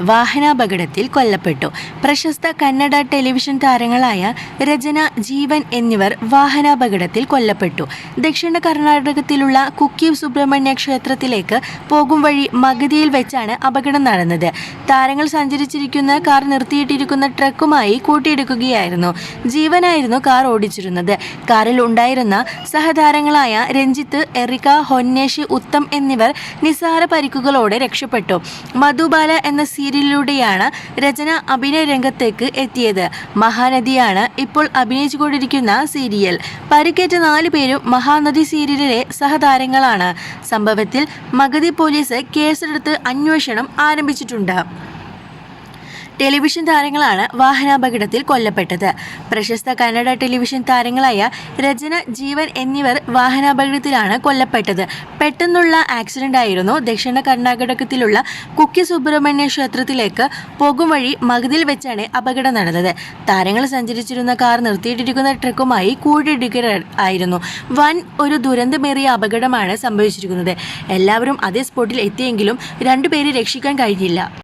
വാഹനാപകടത്തിൽ കൊല്ലപ്പെട്ടു. പ്രശസ്ത കന്നഡ ടെലിവിഷൻ താരങ്ങളായ രചന ജീവൻ എന്നിവർ വാഹനാപകടത്തിൽ കൊല്ലപ്പെട്ടു. ദക്ഷിണ കർണാടകത്തിലുള്ള കുക്കി സുബ്രഹ്മണ്യ ക്ഷേത്രത്തിലേക്ക് പോകും വഴി മഗതിയിൽ വെച്ചാണ് അപകടം നടന്നത്. താരങ്ങൾ സഞ്ചരിച്ചിരിക്കുന്ന കാർ നിർത്തിയിട്ടിരിക്കുന്ന ട്രക്കുമായി കൂട്ടിയിടിക്കുകയായിരുന്നു. ജീവനായിരുന്നു കാർ ഓടിച്ചിരുന്നത്. കാറിൽ ഉണ്ടായിരുന്ന സഹതാരങ്ങളായ രഞ്ജിത്ത് എറിക ഹൊന്നേഷി ഉത്തം എന്നിവർ നിസ്സാര പരിക്കുകളോടെ രക്ഷപ്പെട്ടു. മധുബാല എന്ന സീരിയലിലൂടെയാണ് രചന അഭിനയ രംഗത്തേക്ക് എത്തിയത്. മഹാനദിയാണ് ഇപ്പോൾ അഭിനയിച്ചുകൊണ്ടിരിക്കുന്ന സീരിയൽ. പരിക്കേറ്റ നാലു പേരും മഹാനദി സീരിയലിലെ സഹതാരങ്ങളാണ്. സംഭവത്തിൽ മഗതി പോലീസ് കേസെടുത്ത് അന്വേഷണം ആരംഭിച്ചിട്ടുണ്ട്. ടെലിവിഷൻ താരങ്ങളാണ് വാഹനാപകടത്തിൽ കൊല്ലപ്പെട്ടത്. പ്രശസ്ത കന്നഡ ടെലിവിഷൻ താരങ്ങളായ രചന ജീവൻ എന്നിവർ വാഹനാപകടത്തിലാണ് കൊല്ലപ്പെട്ടത്. പെട്ടെന്നുള്ള ആക്സിഡന്റ് ആയിരുന്നു ദക്ഷിണ കർണാടകത്തിലുള്ള കുക്കി സുബ്രഹ്മണ്യ ക്ഷേത്രത്തിലേക്ക് പോകും വഴി മഗതിയിൽ വെച്ചാണ് അപകടം നടന്നത്. താരങ്ങൾ സഞ്ചരിച്ചിരുന്ന കാർ നിർത്തിയിട്ടിരിക്കുന്ന ട്രക്കുമായി കൂടിയിടുകയായിരുന്നു വൻ ഒരു ദുരന്തമേറിയ അപകടമാണ് സംഭവിച്ചിരിക്കുന്നത്. എല്ലാവരും അതേ സ്പോട്ടിൽ എത്തിയെങ്കിലും രണ്ടുപേരെ രക്ഷിക്കാൻ കഴിഞ്ഞില്ല.